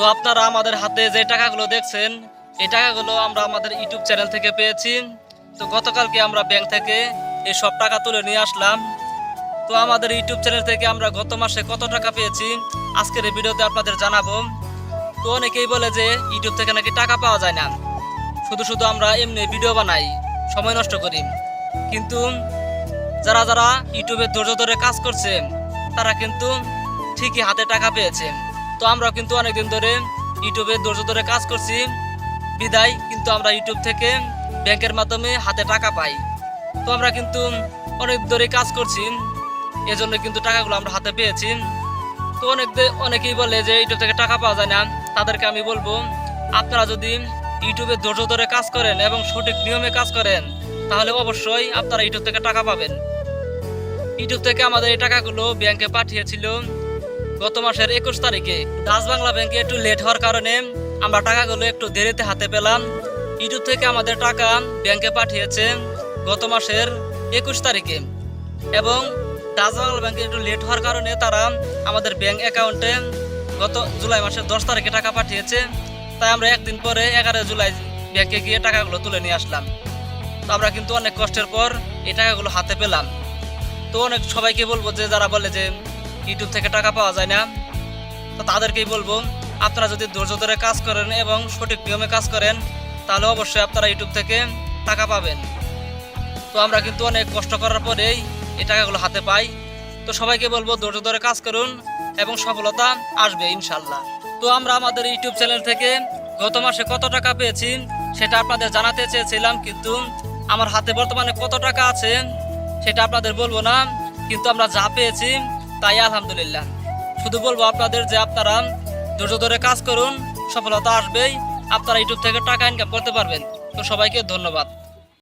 তো আপনারা আমাদের হাতে যে টাকাগুলো দেখছেন, এই টাকাগুলো আমরা আমাদের ইউটিউব চ্যানেল থেকে পেয়েছি। তো গতকালকে আমরা ব্যাংক থেকে এই সব টাকা তুলে নিয়ে আসলাম। তো আমাদের ইউটিউব চ্যানেল থেকে আমরা গত মাসে কত টাকা পেয়েছি, আজকের এই ভিডিওতে আপনাদের জানাব। তো অনেকেই বলে যে ইউটিউব থেকে নাকি টাকা পাওয়া যায় না। শুধু শুধু আমরা এমনি ভিডিও বানাই, সময় নষ্ট করি। কিন্তু যারা যারা ইউটিউবে ধৈর্য ধরে কাজ করছে, তারা কিন্তু ঠিকই হাতে টাকা পেয়েছে। তো আমরা কিন্তু অনেকদিন ধরে ইউটিউবে ধৈর্য ধরে কাজ করছি। বিদায়, কিন্তু আমরা ইউটিউব থেকে ব্যাংকের মাধ্যমে হাতে টাকা পাই। তো আমরা কিন্তু অনেক ধরে কাজ করছি, এজন্য কিন্তু টাকাগুলো আমরা হাতে পেয়েছি। তো অনেক অনেকেই বলে যে ইউটিউব থেকে টাকা পাওয়া যায় না। তাদেরকে আমি বলব, আপনারা যদি ইউটিউবে ধৈর্য ধরে কাজ করেন এবং সঠিক নিয়মে কাজ করেন, তাহলে অবশ্যই আপনারা ইউটিউব থেকে টাকা পাবেন। ইউটিউব থেকে আমাদের এই টাকাগুলো ব্যাংকে পাঠিয়েছিল গত মাসের একুশ তারিখে ডাচ বাংলা ব্যাংকে একটু লেট হওয়ার কারণে আমরা টাকাগুলো একটু দেরিতে হাতে পেলাম। ইউটিউব থেকে আমাদের টাকা ব্যাংকে পাঠিয়েছে গত মাসের একুশ তারিখে। এবং ডাচ বাংলা ব্যাংকে একটু লেট হওয়ার কারণে তারা আমাদের ব্যাংক অ্যাকাউন্টে গত জুলাই মাসের দশ তারিখে টাকা পাঠিয়েছে। তাই আমরা একদিন পরে এগারো জুলাই ব্যাংকে গিয়ে টাকাগুলো তুলে নিয়ে আসলাম। তো আমরা কিন্তু অনেক কষ্টের পর এই টাকাগুলো হাতে পেলাম। তো অনেক সবাইকে বলব যে, যারা বলে যে ইউটিউব থেকে টাকা পাওয়া যায় না। তো তাদেরকেই বলব, আপনারা যদি ধৈর্য ধরে কাজ করেন এবং সঠিক নিয়মে কাজ করেন, তাহলে অবশ্যই আপনারা ইউটিউব থেকে টাকা পাবেন। তো আমরা কিন্তু অনেক কষ্ট করার পরেই এই টাকাগুলো হাতে পাই। তো সবাইকে বলব, ধৈর্য ধরে কাজ করুন এবং সফলতা আসবে ইনশাল্লাহ তো আমরা আমাদের ইউটিউব চ্যানেল থেকে গত মাসে কত টাকা পেয়েছি সেটা আপনাদের জানাতে চেয়েছিলাম, কিন্তু আমার হাতে বর্তমানে কত টাকা আছে সেটা আপনাদের বলব না। কিন্তু আমরা যা পেয়েছি তাই আলহামদুলিল্লাহ। শুধু বলব আপনাদের যে আপনারা ধৈর্য ধরে কাজ করুন, সফলতা আসবেই। আপনারা ইউটিউব থেকে টাকা ইনকাম করতে পারবেন। তো সবাইকে ধন্যবাদ।